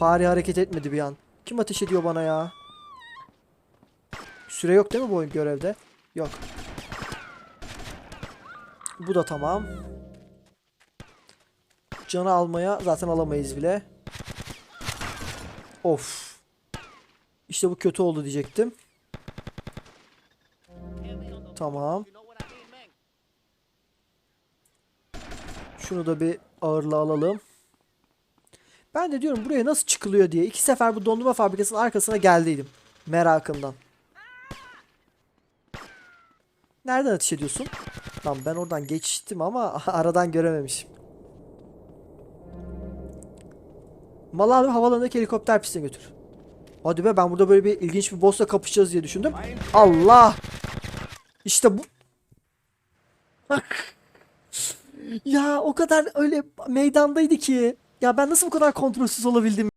Fare hareket etmedi bir an. Kim ateş ediyor bana ya? Süre yok değil mi bu oyun görevde? Yok. Bu da tamam. Canı almaya zaten alamayız bile. Of. İşte bu kötü oldu diyecektim. Tamam. Şunu da bir ağırlığa alalım. Ben de diyorum buraya nasıl çıkılıyor diye. iki sefer bu dondurma fabrikasının arkasına geldiydim. Merakımdan. Nereden ateş ediyorsun? Lan ben oradan geçtim ama aradan görememişim. Malawi havalanındaki helikopter pistine götür. Hadi be ben burada böyle bir ilginç bir boss'la kapışacağız diye düşündüm. Allah! İşte bu. ya o kadar öyle meydandaydı ki. Ya ben nasıl bu kadar kontrolsüz olabildim?